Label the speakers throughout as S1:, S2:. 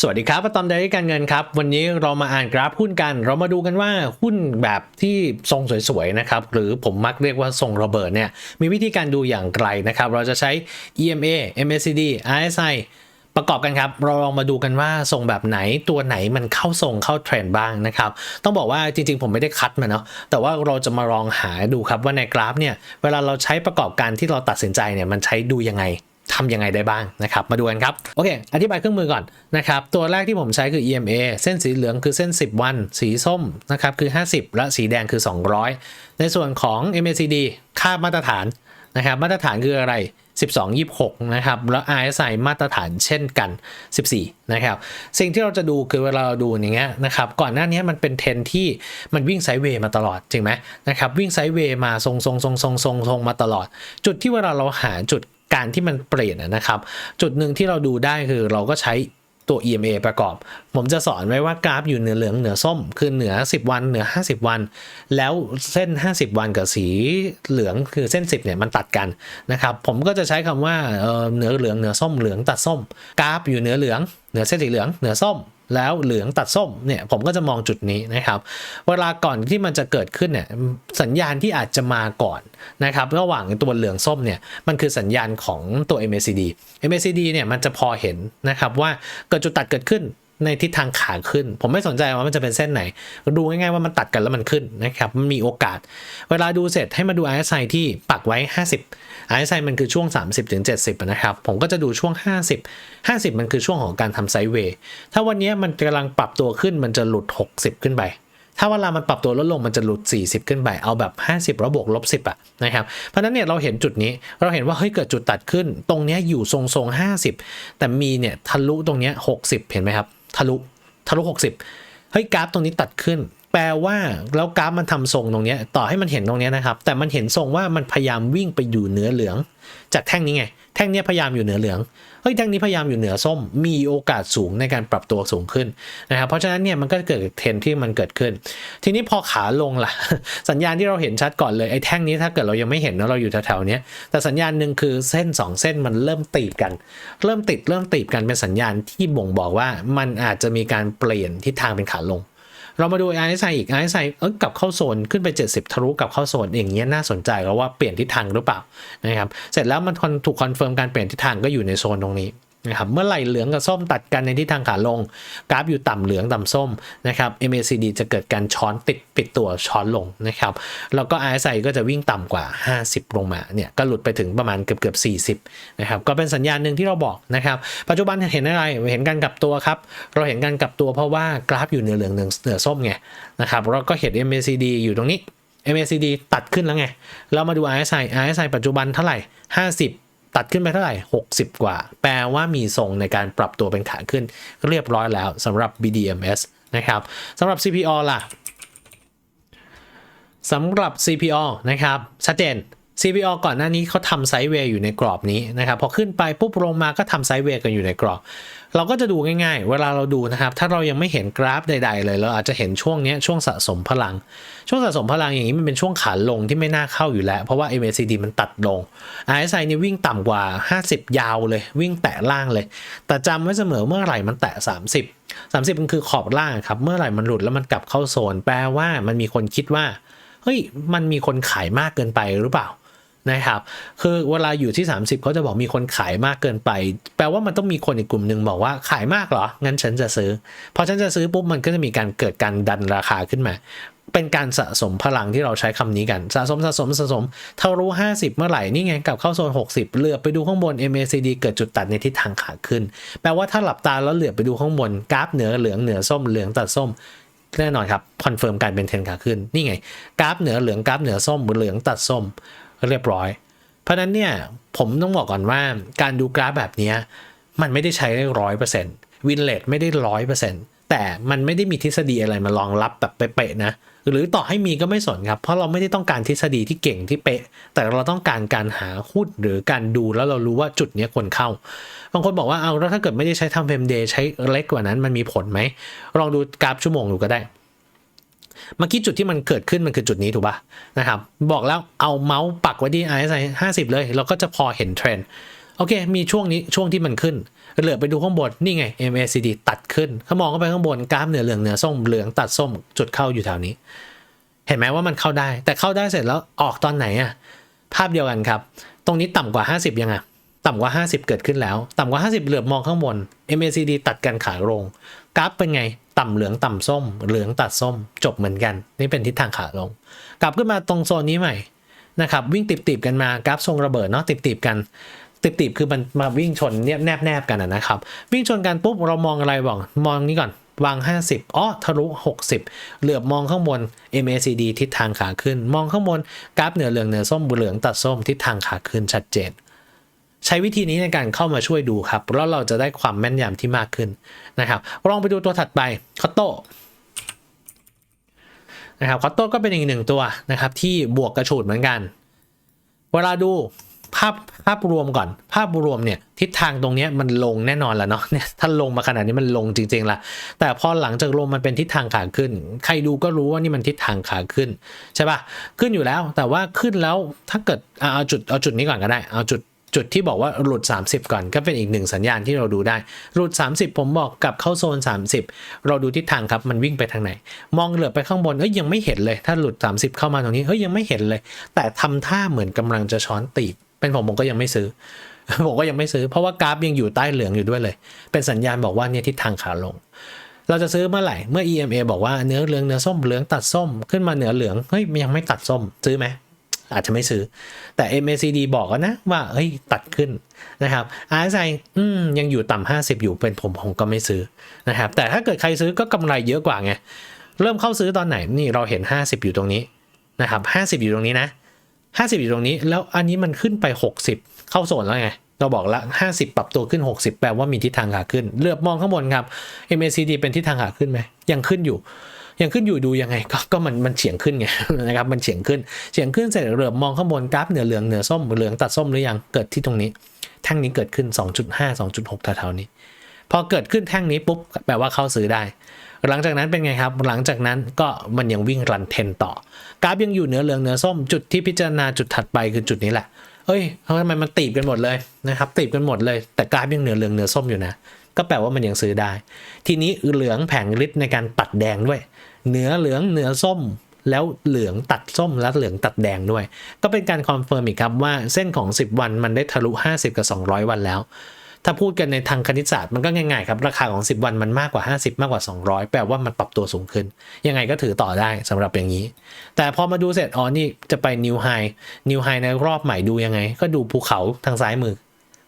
S1: สวัสดีครับปตอมไดรี่การเงินครับ วันนี้เรามาอ่านกราฟหุ้นกัน เรามาดูกันว่าหุ้นแบบที่ทรงสวยๆนะครับ หรือผมมักเรียกว่าทรงระเบิดเนี่ย มีวิธีการดูอย่างไรนะครับ เราจะใช้ EMA MACD RSI ประกอบกันครับ เราลองมาดูกันว่าทรงแบบไหนตัวไหนมันเข้าทรงเข้าเทรนด์บ้างนะครับ ต้องบอกว่าจริงๆ ผมไม่ได้คัดมาเนาะแต่ว่าเราจะมาลองหาดูครับว่าในกราฟเนี่ยเวลาเราใช้ประกอบการที่เราตัดสินใจเนี่ยมันใช้ดูยังไง ทำยังไงได้บ้างนะครับ มาดูกันครับ โอเค อธิบายเครื่องมือก่อนนะครับ ตัวแรกที่ผมใช้คือ EMA เส้นสีเหลืองคือเส้น 10 วัน สีส้มนะครับคือ 50 และสีแดงคือ 200 ในส่วนของ MACD ค่ามาตรฐานนะครับมาตรฐานคืออะไร 12 26 นะครับ แล้ว RSI มาตรฐานเช่นกัน 14 นะครับ สิ่งที่เราจะดูคือเวลาเราดูอย่างเงี้ยนะครับ ก่อนหน้านี้มันเป็นเทรนที่มันวิ่งไซด์เวย์มาตลอด จริงไหมนะครับ วิ่งไซด์เวย์มาทรงทรงทรงทรงทรงทรงมาตลอด จุดที่เวลาเราหาจุด การที่มันเปลี่ยนนะครับ จุดหนึ่งที่เราดูได้คือเราก็ใช้ตัว EMA ประกอบ ผมจะสอนไว้ว่ากราฟอยู่เหนือเหลืองเหนือส้ม คือเหนือ 10 วัน เหนือ 50 วัน แล้วเส้น 50 วันกับสีเหลืองคือเส้น 10เนี่ยมันตัดกันนะครับ ผมก็จะใช้คำว่าเออเหนือเหลืองเหนือส้มเหลืองตัดส้ม กราฟอยู่เหนือเหลือง เหนือเส้นสีเหลืองเหนือส้ม แล้วเหลืองตัดส้มเนี่ยผมก็จะมองจุดนี้นะครับ เวลาก่อนที่มันจะเกิดขึ้นเนี่ยสัญญาณที่อาจจะมาก่อนนะครับระหว่างตัวเหลืองส้มเนี่ยมันคือสัญญาณของตัว MACD MACD เนี่ยมันจะพอเห็นนะครับว่าเกิดจุดตัดเกิดขึ้น ในทิศทางขาขึ้น ผมไม่สนใจว่ามันจะเป็นเส้นไหน ดูง่ายๆว่ามันตัดกันแล้วมันขึ้นนะครับ มันมีโอกาส เวลาดูเสร็จให้มาดู RSI ที่ปักไว้ 50 RSI มันคือช่วง 30-70ถึง70 นะครับ ผมก็จะดูช่วง 50 50 มันคือช่วงของการทำไซด์เวย์ ถ้าวันนี้มันกำลังปรับตัวขึ้นมันจะหลุด 60 ขึ้นไปถ้าเวลามันปรับตัวลดลงมันจะหลุด 40 ขึ้นไป เอาแบบ 50แล้วบวกลบ 10อะนะครับ เพราะนั้นเนี่ยเราเห็นจุดนี้ เราเห็นว่าเฮ้ยเกิดจุดตัดขึ้น ตรงนี้อยู่ทรงๆ 50 แต่มีเนี่ยทะลุตรงนี้ 60 เห็นไหมครับ ทะลุทะลุ 60 เฮ้ยกราฟตรงนี้ตัดขึ้น แปลว่าแล้วกราฟมันทำทรงตรงนี้ต่อให้มันเห็นตรงนี้นะครับ แต่มันเห็นทรงว่ามันพยายามวิ่งไปอยู่เหนือเหลือง จากแท่งนี้ไง แท่งนี้พยายามอยู่เหนือเหลือง ฮ้ยแท่งนี้พยายามอยู่เหนือส้มมีโอกาสสูงในการปรับตัวสูงขึ้นนะครับเพราะฉะนั้นเนี่ยมันก็เกิดเทรนที่มันเกิดขึ้น ทีนี้พอขาลงล่ะ สัญญาณที่เราเห็นชัดก่อนเลยไอ้แท่งนี้ถ้าเกิดเรายังไม่เห็นนะเราอยู่แถวๆนี้แต่สัญญาณหนึ่งคือเส้น 2 เส้นมันเริ่มตีบกัน เริ่มติดเริ่มตีบกันเป็นสัญญาณที่บ่งบอกว่ามันอาจจะมีการเปลี่ยนทิศทางเป็นขาลง เรามาดู RSI อีก RSI เออกลับเข้าโซนขึ้นไป 70 ทะลุกลับเข้าโซนอย่างเงี้ยน่าสนใจแล้วว่าเปลี่ยนทิศทางหรือเปล่านะครับเสร็จแล้วมันถูกคอนเฟิร์มการเปลี่ยนทิศทางก็อยู่ในโซนตรงนี้ นะครับเมื่อไหร่เหลืองกับส้มตัดกันในทิศทางขาลง กราฟอยู่ต่ำเหลืองต่ำส้มนะครับ MACD จะเกิดการช้อนติดปิดตัวช้อนลงนะครับแล้วก็ RSI ก็จะวิ่งต่ำกว่า 50 ลงมาเนี่ยก็หลุดไปถึงประมาณเกือบเกือบ40นะครับก็เป็นสัญญาณหนึ่งที่เราบอกนะครับปัจจุบันเห็นอะไรเห็นการกลับตัวครับเราเห็นการกลับตัวเพราะว่ากราฟอยู่เหนือเหลืองเหนือส้มไงนะครับเราก็เห็น MACD อยู่ตรงนี้ MACD ตัดขึ้นแล้วไง เรามาดู RSI RSI ปัจจุบันเท่าไหร่ 50 ตัดขึ้นไปเท่าไหร่ 60 กว่า แปลว่ามีทรงในการปรับตัวเป็นขาขึ้นเรียบร้อยแล้วสำหรับ BDMs นะครับสำหรับ CPO ล่ะสำหรับ CPO นะครับ ชัดเจน CPO ก่อนหน้านี้เขาทำไซด์เวย์อยู่ในกรอบนี้นะครับพอขึ้นไปปุ๊บลงมาก็ทำไซด์เวย์กันอยู่ในกรอบ เราก็จะดูง่ายๆ เวลาเราดูนะครับ ถ้าเรายังไม่เห็นกราฟใด ๆ เลยเราอาจจะเห็นช่วงนี้ช่วงสะสมพลัง ช่วงสะสมพลังอย่างนี้มันเป็นช่วงขาลงที่ไม่น่าเข้าอยู่แล้ว เพราะว่า MACD มันตัดลง RSI นี่วิ่งต่ำกว่า 50 ยาวเลย วิ่งแตะล่างเลย แต่จำไว้เสมอเมื่อไหร่มันแตะ 30 30มันคือขอบล่างครับเมื่อไหร่มันหลุดแล้วมันกลับเข้าโซน แปลว่ามันมีคนคิดว่าเฮ้ยมันมีคนขายมากเกินไปหรือเปล่า นะครับ คือเวลาอยู่ที่ 30เขาจะบอกมีคนขายมากเกินไป แปลว่ามันต้องมีคนอีกกลุ่มหนึ่งบอกว่าขายมากเหรอ งั้นฉันจะซื้อ พอฉันจะซื้อปุ๊บมันก็จะมีการเกิดการดันราคาขึ้นมา เป็นการสะสมพลังที่เราใช้คำนี้กัน สะสมสะสมสะสมเท่ารู้ 50 เมื่อไหร่ นี่ไงกลับเข้าโซน 60 เหลือไปดูข้างบน MACD เกิดจุดตัดในทิศทางขาขึ้น แปลว่าถ้าหลับตาแล้วเหลือไปดูข้างบนกราฟเหนือเหลืองเหนือส้มเหลืองตัดส้มแน่นอนครับคอนเฟิร์มการเป็นเทรนขาขึ้นนี่ไงกราฟเหนือเหลืองกราฟเหนือส้มเหลืองตัดส้ม เรียบร้อย เพราะนั้นเนี่ยผมต้องบอกก่อนว่าการดูกราฟแบบนี้มันไม่ได้ใช้ได้ร้อยเปอร์เซ็นต์วินเลทไม่ได้ร้อยเปอร์เซ็นต์แต่มันไม่ได้มีทฤษฎีอะไรมารองรับแบบเป๊ะๆนะ หรือต่อให้มีก็ไม่สนครับ เพราะเราไม่ได้ต้องการทฤษฎีที่เก่งที่เป๊ะ แต่เราต้องการการหาหุ้นหรือการดูแล้วเรารู้ว่าจุดนี้ควรเข้า บางคนบอกว่าเอาแล้วถ้าเกิดไม่ได้ใช้ทำเฟรมเดย์ใช้เล็กกว่านั้นมันมีผลไหมลองดูกราฟชั่วโมงดูก็ได้ เมื่อกี้จุดที่มันเกิดขึ้นมันคือจุดนี้ถูกปะนะครับ บอกแล้วเอาเมาส์ปักไว้ที่ RSI 50 เลย เราก็จะพอเห็นเทรนด์โอเค มีช่วงนี้ช่วงที่มันขึ้น เหลือไปดูข้างบน นี่ไง MACD ตัดขึ้นเขามองเข้าไปข้างบนกราฟเหนือเหลืองเหนือส้มเหลืองตัดส้มจุดเข้าอยู่แถวนี้ เห็นไหมว่ามันเข้าได้ แต่เข้าได้เสร็จแล้วออกตอนไหนอะภาพเดียวกันครับ ตรงนี้ต่ำกว่า 50 ยังอะต่ำกว่า 50 เกิดขึ้นแล้ว ต่ำกว่า 50 เหลือบมองข้างบน MACD ตัดกันขาลง กราฟเป็นไง ต่ำเหลืองต่ำส้ม เหลืองตัดส้ม จบเหมือนกัน นี่เป็นทิศทางขาลง กลับขึ้นมาตรงโซนนี้ใหม่นะครับ วิ่งติดๆกันมากราฟทรงระเบิดเนาะติดๆกันติดๆคือมันมาวิ่งชนเนียบแนบแนบกันนะครับ วิ่งชนกันปุ๊บเรามองอะไรบอกมองนี้ก่อนวาง 50อ๋อทะลุ 60 เหลือบมองข้างบน MACD ทิศทางขาขึ้น มองข้างบนกราฟเหนือเหลืองเหนือส้มเหลืองตัดส้มทิศทางขาขึ้นชัดเจน ใช้วิธีนี้ในการเข้ามาช่วยดูครับ แล้วเราจะได้ความแม่นยำที่มากขึ้นนะครับ ลองไปดูตัวถัดไปคอตโตนะครับคอตโตก็เป็นอีกหนึ่งตัวนะครับ ที่บวกกระฉูดเหมือนกัน เวลาดูภาพภาพรวมก่อน ภาพรวมเนี่ยทิศทางตรงนี้มันลงแน่นอนแล้วเนาะเนี่ยถ้าลงมาขนาดนี้มันลงจริงๆละแต่พอหลังจากลงมันเป็นทิศทางขาขึ้น ใครดูก็รู้ว่านี่มันทิศทางขาขึ้นใช่ปะขึ้นอยู่แล้วแต่ว่าขึ้นแล้วถ้าเกิดเอาจุดเอาจุดนี้ก่อนก็ได้เอาจุด จุดที่บอกว่าหลุด 30 ก่อนก็เป็นอีกหนึ่งสัญญาณที่เราดูได้ หลุด 30 ผมบอกกลับเข้าโซน 30 เราดูทิศทางครับมันวิ่งไปทางไหน มองเหลือไปข้างบนเอ้ยยังไม่เห็นเลย ถ้าหลุด 30 เข้ามาตรงนี้เฮ้ยยังไม่เห็นเลย แต่ทำท่าเหมือนกำลังจะช้อนตีบเป็นผมผมก็ยังไม่ซื้อผมก็ยังไม่ซื้อ เพราะว่ากราฟยังอยู่ใต้เหลืองอยู่ด้วยเลย เป็นสัญญาณบอกว่าเนี่ยทิศทางขาลง เราจะซื้อเมื่อไหร่ เมื่อ EMA บอกว่าเนื้อเหลืองเนื้อส้มเหลืองตัดส้มขึ้นมาเหนือเหลือง เฮ้ยยังไม่ตัดส้ม ซื้อไหม อาจจะไม่ซื้อ แต่ MACD บอกแล้วนะว่าเฮ้ยตัดขึ้นนะครับ RSI อืมยังอยู่ต่ำ50 อยู่เป็นผมผมก็ไม่ซื้อนะครับ แต่ถ้าเกิดใครซื้อก็กำไรเยอะกว่าไง เริ่มเข้าซื้อตอนไหนนี่เราเห็น 50 อยู่ตรงนี้นะครับ50 อยู่ตรงนี้นะ50 อยู่ตรงนี้ แล้วอันนี้มันขึ้นไป 60 เข้าโซนแล้วไงเราบอกแล้ว50 ปรับตัวขึ้น 60 แปลว่ามีทิศทางขาขึ้น เลือบมองข้างบนครับ MACD เป็นทิศทางขาขึ้นไหมยังขึ้นอยู่ ยังขึ้นอยู่ดูยังไงก็ก็มันมันเฉียงขึ้นไงนะครับมันเฉียงขึ้นเฉียงขึ้นเสร็จเหลือมองข้างบนกราฟเหนือเหลืองเหนือส้มเหลืองตัดส้มหรือยังเกิดที่ตรงนี้ แท่งนี้เกิดขึ้น 2.5 2.6แถวๆนี้พอเกิดขึ้นแท่งนี้ปุ๊บแปลว่าเข้าซื้อได้ หลังจากนั้นเป็นไงครับ หลังจากนั้นก็มันยังวิ่งรันเทนต่อกราฟยังอยู่เหนือเหลืองเหนือส้มจุดที่พิจารณาจุดถัดไปคือจุดนี้แหละเอ้ยทำไมมันตีบกันหมดเลยนะครับตีบกันหมดเลย แต่กราฟยังเหนือเหลืองเหนือส้มอยู่นะ ก็แปลว่ามันยังซื้อได้ ทีนี้เหลืองแผงฤทธิ์ในการตัดแดงด้วย เหนือเหลืองเหนือส้ม แล้วเหลืองตัดส้มแล้วเหลืองตัดแดงด้วย ก็เป็นการคอนเฟิร์มอีกครับว่าเส้นของ 10 วันมันได้ทะลุ 50 กับ 200 วันแล้ว ถ้าพูดกันในทางคณิตศาสตร์มันก็ง่ายๆครับราคาของ 10 วันมันมากกว่า 50 มากกว่า 200 แปลว่ามันปรับตัวสูงขึ้น ยังไงก็ถือต่อได้สำหรับอย่างนี้ แต่พอมาดูเสร็จอ๋อนี่จะไปนิวไฮนิวไฮในรอบใหม่ดูยังไง ก็ดูภูเขาทางซ้ายมือ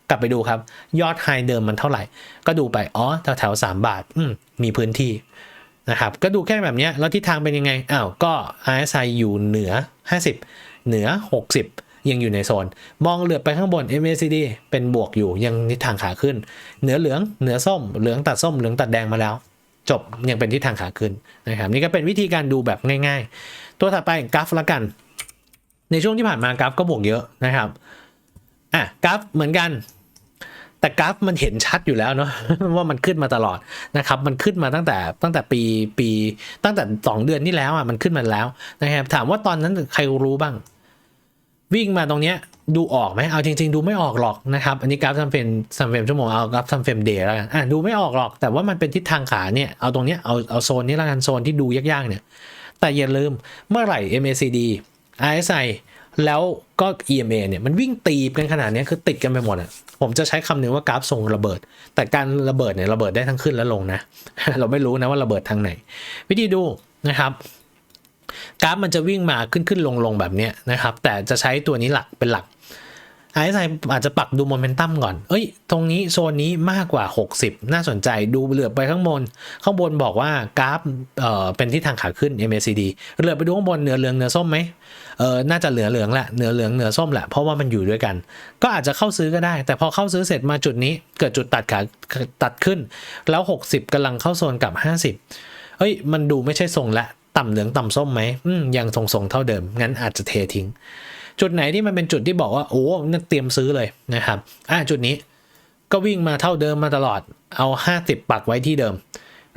S1: กลับไปดูครับ ยอดไฮเดิมมันเท่าไหร่ ก็ดูไปอ๋อแถวแถวๆ3บาทอืมมีพื้นที่นะครับก็ดูแค่แบบนี้แล้วทิศทางเป็นยังไงอ้าวก็ RSI อยู่เหนือ 50 เหนือ 60 ยังอยู่ในโซน มองเหลือบไปข้างบน MACD เป็นบวกอยู่ยังทิศทางขาขึ้น เหนือเหลืองเหนือส้ม เหลืองตัดส้มเหลืองตัดแดงมาแล้ว จบยังเป็นทิศทางขาขึ้นนะครับนี่ก็เป็นวิธีการดูแบบง่าย ๆ ตัวถัดไปกราฟละกัน ในช่วงที่ผ่านมากราฟก็บวกเยอะนะครับอะกราฟเหมือนกัน แต่กราฟมันเห็นชัดอยู่แล้วเนาะว่ามันขึ้นมาตลอดนะครับ มันขึ้นมาตั้งแต่ตั้งแต่ปีปีตั้งแต่ 2 เดือนที่แล้วอะมันขึ้นมาแล้วนะครับถามว่าตอนนั้นใครรู้บ้าง วิ่งมาตรงเนี้ยดูออกไหมเอาจริง ๆ ดูไม่ออกหรอกนะครับ อันนี้กราฟทำเฟรมทำเฟรมชั่วโมงเอากราฟทำเฟรมเดย์แล้วกันอะดูไม่ออกหรอก แต่ว่ามันเป็นทิศทางขาเนี่ยเอาตรงเนี้ยเอาเอาโซนนี้แล้วกันโซนที่ดูยากๆเนี่ย แต่อย่าลืมเมื่อไหร่ MACD RSI แล้วก็ EMA เนี่ยมันวิ่งตีบกันขนาดนี้คือติดกันไปหมดอะ ผมจะใช้คำหนึ่งว่ากราฟทรงระเบิด แต่การระเบิดเนี่ยระเบิดได้ทั้งขึ้นและลงนะ เราไม่รู้นะว่าระเบิดทางไหน วิธีดูนะครับกราฟมันจะวิ่งมาขึ้นขึ้นลงลงแบบนี้นะครับ แต่จะใช้ตัวนี้หลักเป็นหลัก RSI อาจจะปักดูโมเมนตัมก่อน เอ้ย ตรงนี้โซนนี้มากกว่า 60 น่าสนใจดูเหลือไปข้างบน ข้างบนบอกว่ากราฟเอ่อเป็นที่ทางขาขึ้น MACD เหลือไปดูข้างบนเหนือเหลืองเหนือส้มไหม เออน่าจะเหลือเหลืองแหละเหนือเหลืองเหนือส้มแหละเพราะว่ามันอยู่ด้วยกัน ก็อาจจะเข้าซื้อก็ได้ แต่พอเข้าซื้อเสร็จมาจุดนี้ เกิดจุดตัดขาตัดขึ้น แล้ว 60กำลังเข้าโซนกับ 50 เอ้ย มันดูไม่ใช่ทรงละต่ำเหลืองต่ำส้มไหมอืมยังทรงๆเท่าเดิมงั้นอาจจะเททิ้ง จุดไหนที่มันเป็นจุดที่บอกว่าโอ้นั่นเตรียมซื้อเลยนะครับอ่าจุดนี้ก็วิ่งมาเท่าเดิมมาตลอดเอา 50 ปักไว้ที่เดิม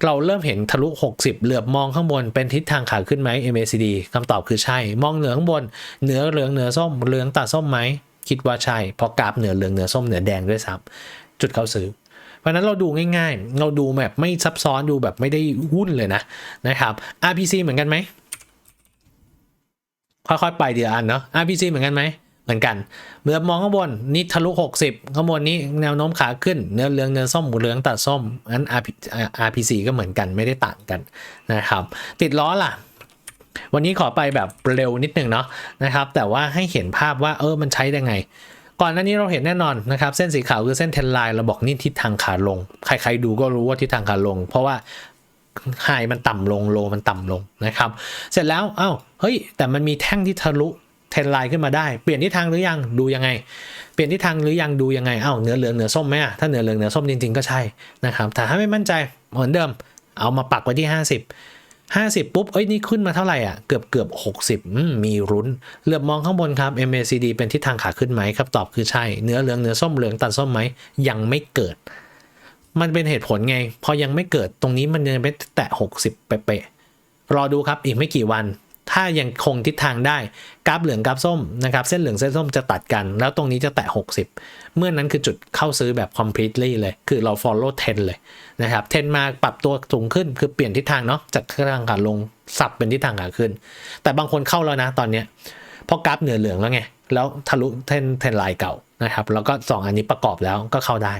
S1: เราเริ่มเห็นทะลุ 60 เหลือบมองข้างบนเป็นทิศทางขาขึ้นไหม MACD คำตอบคือใช่ มองเหนือข้างบน เหนือเหลืองเหนือส้ม เหลืองตัดส้มไหม คิดว่าใช่ เพราะกราฟเหนือเหลืองเหนือส้มเหนือแดงด้วยซ้ำจุดเข้าซื้อ เพราะฉะนั้นเราดูง่ายๆ เราดูแบบไม่ซับซ้อนดูแบบไม่ได้วุ่นเลยนะนะครับ RPC เหมือนกันไหม ค่อยๆ ไปเดียวอันเนาะ RPC เหมือนกันไหม เหมือนกัน เมื่อมองข้างบนนี่ทะลุ 60 ข้างบนนี้แนวโน้มขาขึ้น เนื้อเหลืองเนื้อส้มเหลืองตัดส้มงั้น RPC ก็เหมือนกันไม่ได้ต่างกันนะครับ ติดล้อล่ะ วันนี้ขอไปแบบเร็วนิดนึงเนาะนะครับ แต่ว่าให้เห็นภาพว่าเออมันใช้ได้ไงก่อนหน้านี้เราเห็นแน่นอนนะครับเส้นสีขาวคือเส้นเทนไลน์เราบอกนี่ทิศทางขาลง ใครๆดูก็รู้ว่าทิศทางขาลง เพราะว่าไฮมันต่ำลงโลมันต่ำลงนะครับ เสร็จแล้วเอ้าเฮ้ยแต่มันมีแท่งที่ทะลุ เทนไลน์ขึ้นมาได้ เปลี่ยนทิศทางหรือยังดูยังไง เปลี่ยนทิศทางหรือยังดูยังไงเอ้าวเนื้อเหลืองเหนือส้มไหมอะถ้าเหนือเหลืองเหนือส้มจริงๆก็ใช่นะครับแต่ถ้าไม่มั่นใจเหมือนเดิม เอามาปักไว้ที่ 50 50 ปุ๊บเอ้ยนี่ขึ้นมาเท่าไหร่อะเกือบเกือบ 60อืมมีรุ้นเหลือบมองข้างบนครับ MACD เป็นทิศทางขาขึ้นไหมครับตอบคือใช่เนื้อเหลืองเนื้อส้มเหลืองตัดส้มไหมยังไม่เกิด มันเป็นเหตุผลไง พอยังไม่เกิดตรงนี้มันยังไม่แตะ 60 เป๊ะๆรอดูครับอีกไม่กี่วัน ถ้ายังคงทิศทางได้กราฟเหลืองกราฟส้มนะครับเส้นเหลืองเส้นส้มจะตัดกัน แล้วตรงนี้จะแตะ 60 เมื่อนั้นคือจุดเข้าซื้อแบบ completely เลย คือเรา follow trend เลยนะครับ trend มาปรับตัวสูงขึ้นคือเปลี่ยนทิศทางเนาะจากทิศทางขาลงสับเป็นทิศทางขาขึ้น แต่บางคนเข้าแล้วนะตอนเนี้ยเพราะกราฟเหนือเหลืองแล้วไงแล้วทะลุเทนเทนไลน์เก่านะครับแล้วก็สองอันนี้ประกอบแล้วก็เข้าได้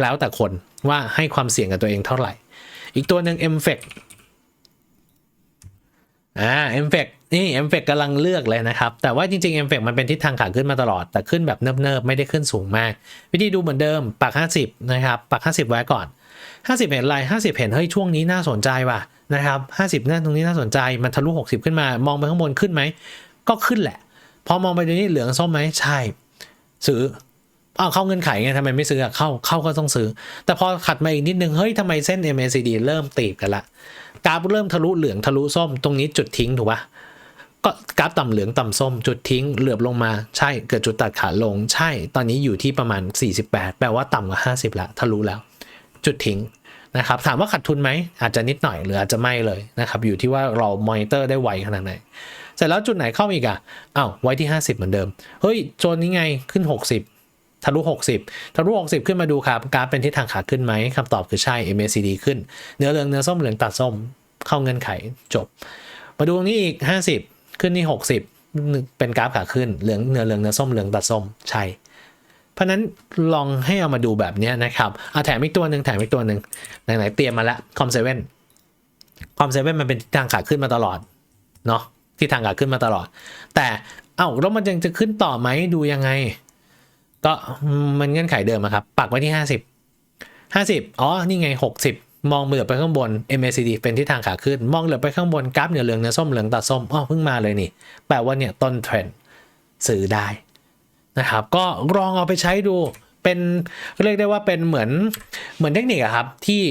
S1: แล้วแต่คนว่าให้ความเสี่ยงกับตัวเองเท่าไหร่ อีกตัวหนึ่ง m f e c อ่า m f e c นี่ m f e c กกำลังเลือกเลยนะครับ แต่ว่าจริงๆ m f e c มันเป็นทิศทางขาขึ้นมาตลอด แต่ขึ้นแบบเนิบๆ ไม่ได้ขึ้นสูงมาก วิธีดูเหมือนเดิมปัก 50 นะครับ ปัก 50 ไว้ก่อน 50 เห็นอะไร50 เห็นเฮ้ยช่วงนี้น่าสนใจว่ะนะครับ50นั่นตรงนี้น่าสนใจมันทะลุ 60 ขึ้นมามองไปข้างบนขึ้นไหมก็ขึ้นแหละ พอมองไปดูนี่เหลืองส้มไหมใช่ซื้ออ้าวเข้าเงื่อนไขไงทำไมไม่ซื้ออะเข้าเข้าก็ต้องซื้อ แต่พอขัดมาอีกนิดนึงเฮ้ยทำไมเส้น MACD เริ่มตีบกันละ กราฟเริ่มทะลุเหลืองทะลุส้มตรงนี้จุดทิ้งถูกปะก็กราฟต่ำเหลืองต่ำส้ม จุดทิ้งเหลือบลงมาใช่เกิดจุดตัดขาลง ใช่ตอนนี้อยู่ที่ประมาณ 48 แปลว่าต่ำกว่า 50 ละทะลุแล้ว จุดทิ้งนะครับถามว่าขาดทุนไหมอาจจะนิดหน่อยหรืออาจจะไม่เลยนะครับอยู่ที่ว่าเรามอนิเตอร์ได้ไวขนาดไหนเสร็จแล้วจุดไหนเข้าอีกอะอ้าวไว้ที่ 50 เหมือนเดิม เฮ้ยโจนนี้ไงขึ้น 60 ทะลุ 60 ทะลุ 60 ขึ้นมาดูครับกราฟเป็นทิศทางขาขึ้นไหมคำตอบคือใช่ MACD ขึ้น เนื้อเหลืองเนื้อส้มเหลืองตัดส้มเข้าเงื่อนไขจบ มาดูตรงนี้อีก 50 ขึ้นที่ 60 เป็นกราฟขาขึ้นเหลืองเนื้อเหลืองเนื้อส้มเหลืองตัดส้มใช่เพราะนั้นลองให้เอามาดูแบบนี้นะครับเอาแถมอีกตัวหนึ่งแถมอีกตัวหนึ่งไหนๆเตรียมมาแล้วคอมเซเว่นคอมเซเว่นมันเป็นทิศทางขาขึ้นมาตลอดเนาะที่ทางขาขึ้นมาตลอด แต่เอ้าแล้วมันยังจะขึ้นต่อไหมดูยังไง ก็มันเงื่อนไขเดิมครับ ปักไว้ที่ 50 50 อ๋อ นี่ไง 60 มองเหลือบไปข้างบน MACD เป็นทิศทางขาขึ้น มองเหลือบไปข้างบนกราฟเหนือเหลืองเนื้อส้มเหลืองตัดส้มอ๋อเพิ่งมาเลยนี่ แปลว่าเนี่ยต้นเทรนด์ซื้อได้นะครับ ก็ลองเอาไปใช้ดู เป็นเรียกได้ว่าเป็นเหมือนเหมือนเทคนิคอะครับ ที่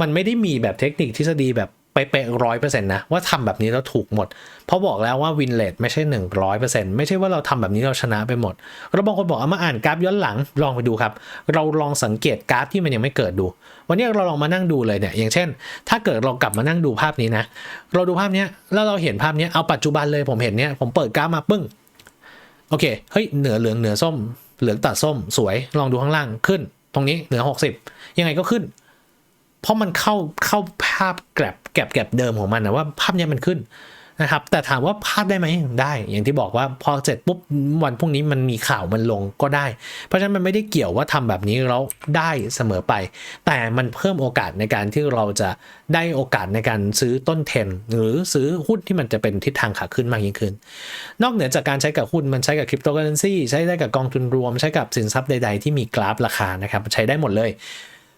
S1: มันไม่ได้มีแบบเทคนิคทฤษฎีแบบ เป๊ะร้อยเปอร์เซ็นต์นะว่าทำแบบนี้แล้วถูกหมด เพราะบอกแล้วว่าวินเลทไม่ใช่หนึ่งร้อยเปอร์เซ็นต์ไม่ใช่ว่าเราทำแบบนี้เราชนะไปหมดแล้วบางคนบอกเอามาอ่านกราฟย้อนหลังลองไปดูครับ เราลองสังเกตกราฟที่มันยังไม่เกิดดู วันนี้เราลองมานั่งดูเลยเนี่ยอย่างเช่น ถ้าเกิดเรากลับมานั่งดูภาพนี้นะ เราดูภาพนี้แล้วเราเห็นภาพนี้เอาปัจจุบันเลยผมเห็นเนี้ยผมเปิดกราฟมาปึ้งโอเคเฮ้ยเหนือเหลืองเหนือส้ม เหลืองตัดส้มสวยลองดูข้างล่างขึ้น ตรงนี้เหนือ 60 ยังไงก็ขึ้น เพราะมันเข้าเข้าภาพแกลบแกลบแกลบเดิมของมันนะว่าภาพนี้มันขึ้นนะครับแต่ถามว่าพลาดได้ไหมได้อย่างที่บอกว่าพอเสร็จปุ๊บวันพรุ่งนี้มันมีข่าวมันลงก็ได้ เพราะฉะนั้นมันไม่ได้เกี่ยวว่าทำแบบนี้แล้วได้เสมอไป แต่มันเพิ่มโอกาสในการที่เราจะได้โอกาสในการซื้อต้นเทนหรือซื้อหุ้นที่มันจะเป็นทิศทางขาขึ้นมากยิ่งขึ้น นอกเหนือจากการใช้กับหุ้นมันใช้กับคริปโตเคอเรนซีใช้ได้กับกองทุนรวม ใช้กับสินทรัพย์ใด ๆ ที่มีกราฟราคานะครับใช้ได้หมดเลย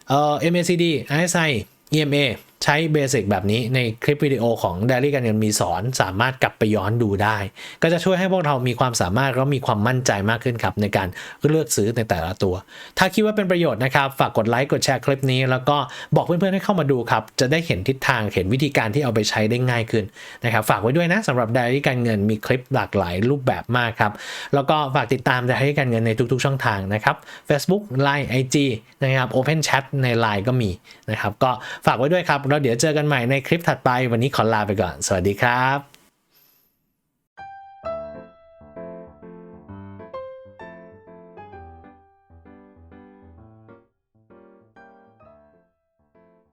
S1: เอ่อ MACD RSI EMA ใช้เบสิกแบบนี้ในคลิปวิดีโอของ Daily การเงินมีสอน สามารถกลับไปย้อนดูได้ ก็จะช่วยให้พวกเรามีความสามารถแล้วมีความมั่นใจมากขึ้นครับในการเลือกซื้อในแต่ละตัว ถ้าคิดว่าเป็นประโยชน์นะครับ ฝากกดไลค์กดแชร์คลิปนี้ แล้วก็บอกเพื่อนๆให้เข้ามาดูครับ จะได้เห็นทิศทางเห็นวิธีการที่เอาไปใช้ได้ง่ายขึ้นนะครับฝากไว้ด้วยนะสำหรับ Daily การเงินมีคลิปหลากหลายรูปแบบมากครับแล้วก็ฝากติดตาม Daily การเงินในทุกๆ ช่องทางนะครับ Facebook Line IG นะครับ Open Chat ใน Line ก็มีนะครับก็ฝากไว้ด้วยครับแล้วเดี๋ยวเจอกันใหม่ในคลิปถัดไป วันนี้ขอลาไปก่อน สวัสดีครับ